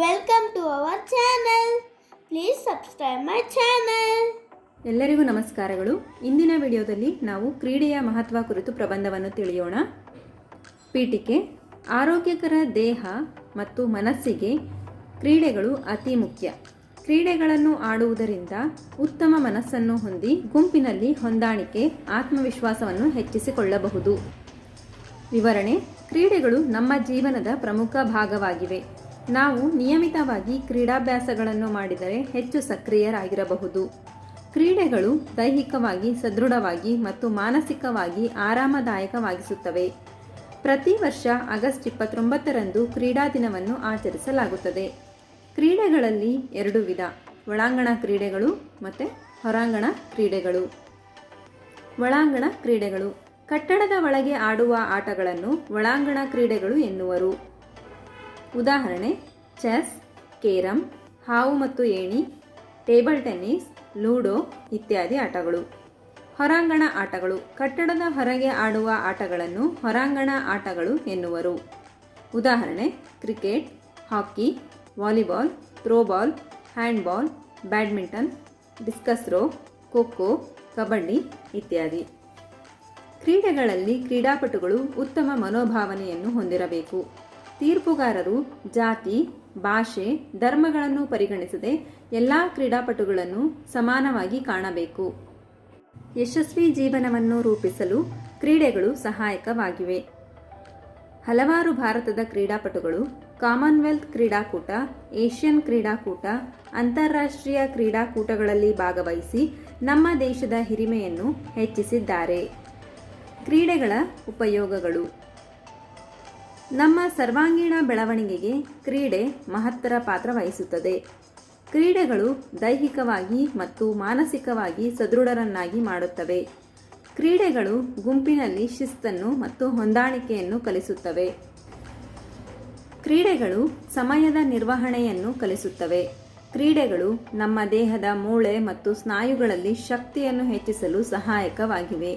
Welcome to our channel please subscribe my channel ಎಲ್ಲರಿಗೂ ನಮಸ್ಕಾರಗಳು. ಇಂದಿನ ವಿಡಿಯೋದಲ್ಲಿ ನಾವು ಕ್ರೀಡೆಯ ಮಹತ್ವ ಕುರಿತು ಪ್ರಬಂಧವನ್ನು ತಿಳಿಯೋಣ. ಪೀಠಿಕೆ, ಆರೋಗ್ಯಕರ ದೇಹ ಮತ್ತು ಮನಸ್ಸಿಗೆ ಕ್ರೀಡೆಗಳು ಅತಿ ಮುಖ್ಯ. ಕ್ರೀಡೆಗಳನ್ನು ಆಡುವುದರಿಂದ ಉತ್ತಮ ಮನಸ್ಸನ್ನು ಹೊಂದಿ ಗುಂಪಿನಲ್ಲಿ ಹೊಂದಾಣಿಕೆ, ಆತ್ಮವಿಶ್ವಾಸವನ್ನು ಹೆಚ್ಚಿಸಿಕೊಳ್ಳಬಹುದು. ವಿವರಣೆ, ಕ್ರೀಡೆಗಳು ನಮ್ಮ ಜೀವನದ ಪ್ರಮುಖ ಭಾಗವಾಗಿವೆ. ನಾವು ನಿಯಮಿತವಾಗಿ ಕ್ರೀಡಾಭ್ಯಾಸಗಳನ್ನು ಮಾಡಿದರೆ ಹೆಚ್ಚು ಸಕ್ರಿಯರಾಗಿರಬಹುದು. ಕ್ರೀಡೆಗಳು ದೈಹಿಕವಾಗಿ ಸದೃಢವಾಗಿ ಮತ್ತು ಮಾನಸಿಕವಾಗಿ ಆರಾಮದಾಯಕವಾಗಿಸುತ್ತವೆ. ಪ್ರತಿ ವರ್ಷ ಆಗಸ್ಟ್ ಇಪ್ಪತ್ತೊಂಬತ್ತರಂದು ಕ್ರೀಡಾ ದಿನವನ್ನು ಆಚರಿಸಲಾಗುತ್ತದೆ. ಕ್ರೀಡೆಗಳಲ್ಲಿ ಎರಡು ವಿಧ, ಒಳಾಂಗಣ ಕ್ರೀಡೆಗಳು ಮತ್ತು ಹೊರಾಂಗಣ ಕ್ರೀಡೆಗಳು. ಒಳಾಂಗಣ ಕ್ರೀಡೆಗಳು, ಕಟ್ಟಡದ ಒಳಗೆ ಆಡುವ ಆಟಗಳನ್ನು ಒಳಾಂಗಣ ಕ್ರೀಡೆಗಳು ಎನ್ನುವರು. ಉದಾಹರಣೆ, ಚೆಸ್, ಕೇರಂ, ಹಾವು ಮತ್ತು ಏಣಿ, ಟೇಬಲ್ ಟೆನ್ನಿಸ್, ಲೂಡೋ ಇತ್ಯಾದಿ ಆಟಗಳು. ಹೊರಾಂಗಣ ಆಟಗಳು, ಕಟ್ಟಡದ ಹೊರಗೆ ಆಡುವ ಆಟಗಳನ್ನು ಹೊರಾಂಗಣ ಆಟಗಳು ಎನ್ನುವರು. ಉದಾಹರಣೆ, cricket, hockey, volleyball, throwball, handball, badminton, discus throw kho kho, kabaddi ಇತ್ಯಾದಿ. ಕ್ರೀಡೆಗಳಲ್ಲಿ ಕ್ರೀಡಾಪಟುಗಳು ಉತ್ತಮ ಮನೋಭಾವನೆಯನ್ನು ಹೊಂದಿರಬೇಕು. ತೀರ್ಪುಗಾರರು, ಜಾತಿ, ಭಾಷೆ, ಧರ್ಮಗಳನ್ನು ಪರಿಗಣಿಸದೆ ಎಲ್ಲ ಕ್ರೀಡಾಪಟುಗಳನ್ನು ಸಮಾನವಾಗಿ ಕಾಣಬೇಕು. ಯಶಸ್ವಿ ಜೀವನವನ್ನು ರೂಪಿಸಲು ಕ್ರೀಡೆಗಳು ಸಹಾಯಕವಾಗಿವೆ. ಹಲವಾರು ಭಾರತದ ಕ್ರೀಡಾಪಟುಗಳು, ಕಾಮನ್ವೆಲ್ತ್ ಕ್ರೀಡಾಕೂಟ, ಏಷ್ಯನ್ ಕ್ರೀಡಾಕೂಟ, ಅಂತಾರಾಷ್ಟ್ರೀಯ ಕ್ರೀಡಾಕೂಟಗಳಲ್ಲಿ ಭಾಗವಹಿಸಿ ನಮ್ಮ ದೇಶದ ಹಿರಿಮೆಯನ್ನು ಹೆಚ್ಚಿಸಿದ್ದಾರೆ. ಕ್ರೀಡೆಗಳ ಉಪಯೋಗಗಳು. ನಮ್ಮ ಸರ್ವಾಂಗೀಣ ಬೆಳವಣಿಗೆಗೆ ಕ್ರೀಡೆ ಮಹತ್ತರ ಪಾತ್ರ ವಹಿಸುತ್ತದೆ. ಕ್ರೀಡೆಗಳು ದೈಹಿಕವಾಗಿ ಮತ್ತು ಮಾನಸಿಕವಾಗಿ ಸದೃಢರನ್ನಾಗಿ ಮಾಡುತ್ತವೆ. ಕ್ರೀಡೆಗಳು ಗುಂಪಿನಲ್ಲಿ ಶಿಸ್ತನ್ನು ಮತ್ತು ಹೊಂದಾಣಿಕೆಯನ್ನು ಕಲಿಸುತ್ತವೆ. ಕ್ರೀಡೆಗಳು ಸಮಯದ ನಿರ್ವಹಣೆಯನ್ನು ಕಲಿಸುತ್ತವೆ. ಕ್ರೀಡೆಗಳು ನಮ್ಮ ದೇಹದ ಮೂಳೆ ಮತ್ತು ಸ್ನಾಯುಗಳಲ್ಲಿ ಶಕ್ತಿಯನ್ನು ಹೆಚ್ಚಿಸಲು ಸಹಾಯಕವಾಗಿವೆ.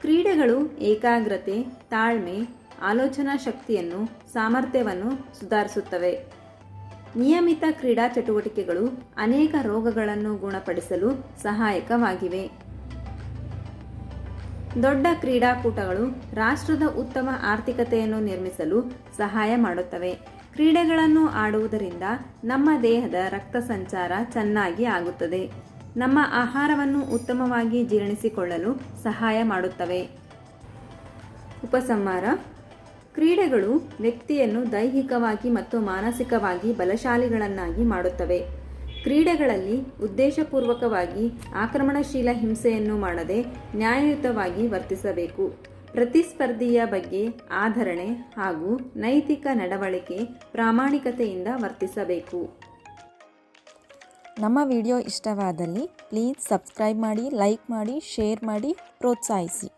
ಕ್ರೀಡೆಗಳು ಏಕಾಗ್ರತೆ, ತಾಳ್ಮೆ ಆಲೋಚನಾ ಶಕ್ತಿಯನ್ನು, ಸಾಮರ್ಥ್ಯವನ್ನು ಸುಧಾರಿಸುತ್ತವೆ. ನಿಯಮಿತ ಕ್ರೀಡಾ ಚಟುವಟಿಕೆಗಳು ಅನೇಕ ರೋಗಗಳನ್ನು ಗುಣಪಡಿಸಲು ಸಹಾಯಕವಾಗಿವೆ. ದೊಡ್ಡ ಕ್ರೀಡಾಕೂಟಗಳು ರಾಷ್ಟ್ರದ ಉತ್ತಮ ಆರ್ಥಿಕತೆಯನ್ನು ನಿರ್ಮಿಸಲು ಸಹಾಯ ಮಾಡುತ್ತವೆ. ಕ್ರೀಡೆಗಳನ್ನು ಆಡುವುದರಿಂದ ನಮ್ಮ ದೇಹದ ರಕ್ತ ಸಂಚಾರ ಚೆನ್ನಾಗಿ ಆಗುತ್ತದೆ. ನಮ್ಮ ಆಹಾರವನ್ನು ಉತ್ತಮವಾಗಿ ಜೀರ್ಣಿಸಿಕೊಳ್ಳಲು ಸಹಾಯ ಮಾಡುತ್ತವೆ. ಉಪಸಂಹಾರ ಕ್ರೀಡೆಗಳು ವ್ಯಕ್ತಿಯನ್ನು ದೈಹಿಕವಾಗಿ ಮತ್ತು ಮಾನಸಿಕವಾಗಿ ಬಲಶಾಲಿಗಳನ್ನಾಗಿ ಮಾಡುತ್ತವೆ. ಕ್ರೀಡೆಗಳಲ್ಲಿ ಉದ್ದೇಶಪೂರ್ವಕವಾಗಿ ಆಕ್ರಮಣಶೀಲ ಹಿಂಸೆಯನ್ನು ಮಾಡದೆ ನ್ಯಾಯಯುತವಾಗಿ ವರ್ತಿಸಬೇಕು. ಪ್ರತಿಸ್ಪರ್ಧಿಯ ಬಗ್ಗೆ ಆಧರಣೆ ಹಾಗೂ ನೈತಿಕ ನಡವಳಿಕೆ ಪ್ರಾಮಾಣಿಕತೆಯಿಂದ ವರ್ತಿಸಬೇಕು. ನಮ್ಮ ವಿಡಿಯೋ ಇಷ್ಟವಾದಲ್ಲಿ ಪ್ಲೀಸ್ ಸಬ್ಸ್ಕ್ರೈಬ್ ಮಾಡಿ, ಲೈಕ್ ಮಾಡಿ, ಶೇರ್ ಮಾಡಿ, ಪ್ರೋತ್ಸಾಹಿಸಿ.